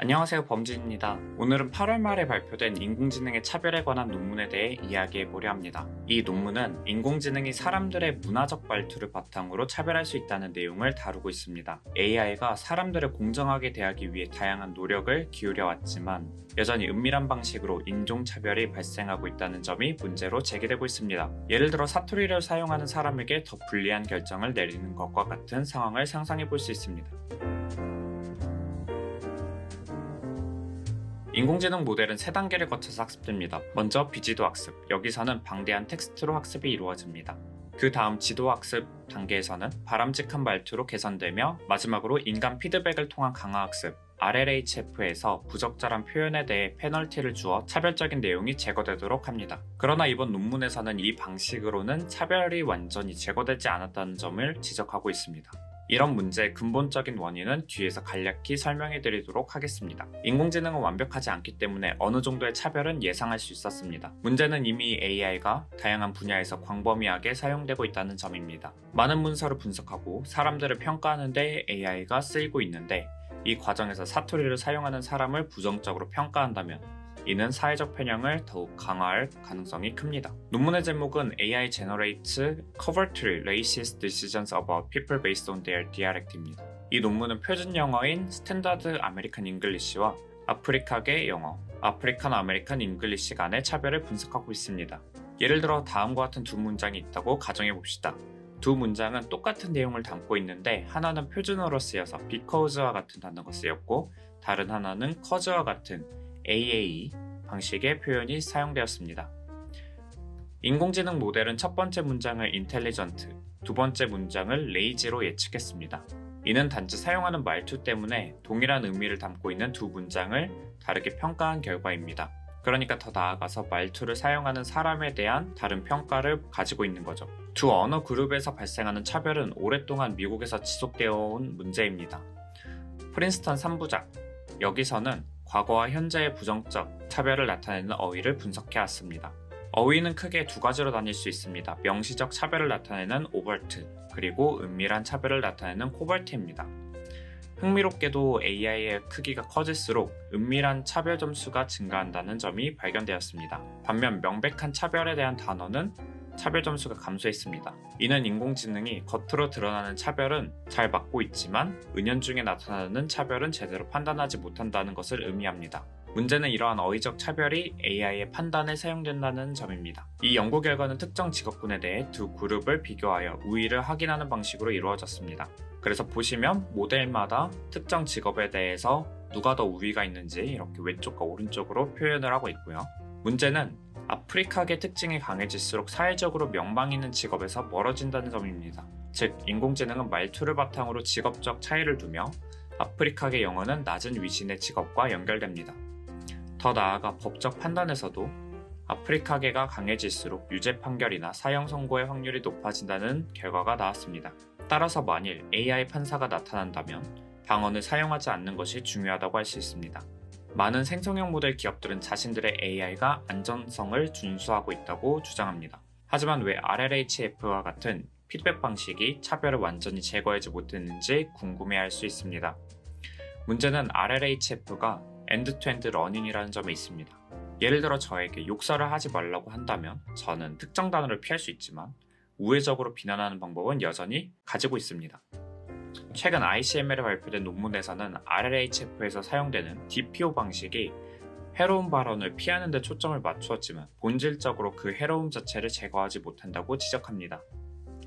안녕하세요 범진입니다. 오늘은 8월 말에 발표된 인공지능의 차별에 관한 논문에 대해 이야기해 보려 합니다. 이 논문은 인공지능이 사람들의 문화적 발투를 바탕으로 차별할 수 있다는 내용을 다루고 있습니다. AI가 사람들을 공정하게 대하기 위해 다양한 노력을 기울여 왔지만 여전히 은밀한 방식으로 인종차별이 발생하고 있다는 점이 문제로 제기되고 있습니다. 예를 들어 사투리를 사용하는 사람에게 더 불리한 결정을 내리는 것과 같은 상황을 상상해 볼 수 있습니다. 인공지능 모델은 세 단계를 거쳐서 학습됩니다. 먼저 비지도 학습. 여기서는 방대한 텍스트로 학습이 이루어집니다. 그 다음 지도 학습 단계에서는 바람직한 말투로 개선되며 마지막으로 인간 피드백을 통한 강화 학습. RLHF에서 부적절한 표현에 대해 페널티를 주어 차별적인 내용이 제거되도록 합니다. 그러나 이번 논문에서는 이 방식으로는 차별이 완전히 제거되지 않았다는 점을 지적하고 있습니다. 이런 문제의 근본적인 원인은 뒤에서 간략히 설명해 드리도록 하겠습니다. 인공지능은 완벽하지 않기 때문에 어느 정도의 차별은 예상할 수 있었습니다. 문제는 이미 AI가 다양한 분야에서 광범위하게 사용되고 있다는 점입니다. 많은 문서를 분석하고 사람들을 평가하는 데 AI가 쓰이고 있는데 이 과정에서 사투리를 사용하는 사람을 부정적으로 평가한다면 이는 사회적 편향을 더욱 강화할 가능성이 큽니다. 논문의 제목은 AI generates covertly racist decisions about people based on their dialect입니다. 이 논문은 표준 영어인 스탠다드 아메리칸 잉글리시와 아프리카계 영어, 아프리칸 아메리칸 잉글리시 간의 차별을 분석하고 있습니다. 예를 들어 다음과 같은 두 문장이 있다고 가정해 봅시다. 두 문장은 똑같은 내용을 담고 있는데 하나는 표준어로 쓰여서 because와 같은 단어가 쓰였고 다른 하나는 cause와 같은 AA 방식의 표현이 사용되었습니다. 인공지능 모델은 첫 번째 문장을 intelligent, 두 번째 문장을 lazy로 예측했습니다. 이는 단지 사용하는 말투 때문에 동일한 의미를 담고 있는 두 문장을 다르게 평가한 결과입니다. 그러니까 더 나아가서 말투를 사용하는 사람에 대한 다른 평가를 가지고 있는 거죠. 두 언어 그룹에서 발생하는 차별은 오랫동안 미국에서 지속되어 온 문제입니다. 프린스턴 3부작 여기서는 과거와 현재의 부정적 차별을 나타내는 어휘를 분석해 왔습니다. 어휘는 크게 두 가지로 나뉠 수 있습니다. 명시적 차별을 나타내는 오버트, 그리고 은밀한 차별을 나타내는 코버트입니다. 흥미롭게도 AI의 크기가 커질수록 은밀한 차별 점수가 증가한다는 점이 발견되었습니다. 반면 명백한 차별에 대한 단어는 차별 점수가 감소했습니다. 이는 인공지능이 겉으로 드러나는 차별은 잘 막고 있지만 은연중에 나타나는 차별은 제대로 판단하지 못한다는 것을 의미합니다. 문제는 이러한 어휘적 차별이 AI의 판단에 사용된다는 점입니다. 이 연구 결과는 특정 직업군에 대해 두 그룹을 비교하여 우위를 확인하는 방식으로 이루어졌습니다. 그래서 보시면 모델마다 특정 직업에 대해서 누가 더 우위가 있는지 이렇게 왼쪽과 오른쪽으로 표현을 하고 있고요. 문제는 아프리카계 특징이 강해질수록 사회적으로 명망 있는 직업에서 멀어진다는 점입니다. 즉, 인공지능은 말투를 바탕으로 직업적 차이를 두며 아프리카계 영어는 낮은 위신의 직업과 연결됩니다. 더 나아가 법적 판단에서도 아프리카계가 강해질수록 유죄 판결이나 사형 선고의 확률이 높아진다는 결과가 나왔습니다. 따라서 만일 AI 판사가 나타난다면 방언을 사용하지 않는 것이 중요하다고 할 수 있습니다. 많은 생성형 모델 기업들은 자신들의 AI가 안전성을 준수하고 있다고 주장합니다. 하지만 왜 RLHF와 같은 피드백 방식이 차별을 완전히 제거하지 못했는지 궁금해할 수 있습니다. 문제는 RLHF가 엔드-투-엔드 러닝이라는 점에 있습니다. 예를 들어 저에게 욕설을 하지 말라고 한다면 저는 특정 단어를 피할 수 있지만 우회적으로 비난하는 방법은 여전히 가지고 있습니다. 최근 ICML에 발표된 논문에서는 RLHF에서 사용되는 DPO 방식이 해로운 발언을 피하는 데 초점을 맞추었지만 본질적으로 그 해로움 자체를 제거하지 못한다고 지적합니다.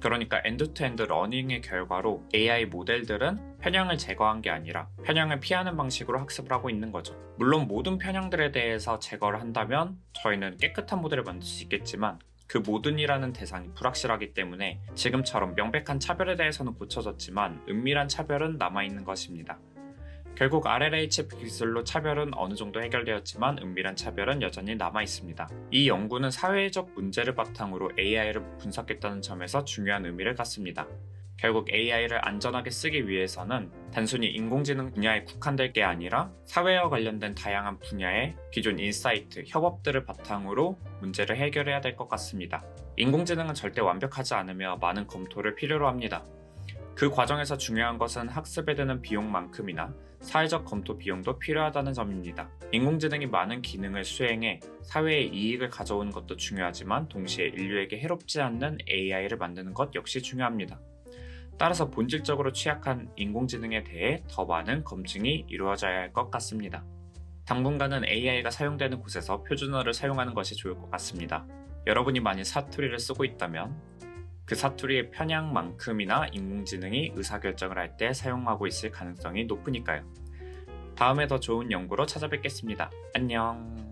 그러니까 엔드투엔드 러닝의 결과로 AI 모델들은 편향을 제거한 게 아니라 편향을 피하는 방식으로 학습을 하고 있는 거죠. 물론 모든 편향들에 대해서 제거를 한다면 저희는 깨끗한 모델을 만들 수 있겠지만 그 모든 이라는 대상이 불확실하기 때문에 지금처럼 명백한 차별에 대해서는 고쳐졌지만 은밀한 차별은 남아있는 것입니다. 결국 RLHF 기술로 차별은 어느 정도 해결되었지만 은밀한 차별은 여전히 남아 있습니다. 이 연구는 사회적 문제를 바탕으로 AI를 분석했다는 점에서 중요한 의미를 갖습니다. 결국 AI를 안전하게 쓰기 위해서는 단순히 인공지능 분야에 국한될 게 아니라 사회와 관련된 다양한 분야의 기존 인사이트, 협업들을 바탕으로 문제를 해결해야 될 것 같습니다. 인공지능은 절대 완벽하지 않으며 많은 검토를 필요로 합니다. 그 과정에서 중요한 것은 학습에 드는 비용만큼이나 사회적 검토 비용도 필요하다는 점입니다. 인공지능이 많은 기능을 수행해 사회에 이익을 가져오는 것도 중요하지만 동시에 인류에게 해롭지 않는 AI를 만드는 것 역시 중요합니다. 따라서 본질적으로 취약한 인공지능에 대해 더 많은 검증이 이루어져야 할 것 같습니다. 당분간은 AI가 사용되는 곳에서 표준어를 사용하는 것이 좋을 것 같습니다. 여러분이 많이 사투리를 쓰고 있다면 그 사투리의 편향만큼이나 인공지능이 의사결정을 할 때 사용하고 있을 가능성이 높으니까요. 다음에 더 좋은 연구로 찾아뵙겠습니다. 안녕.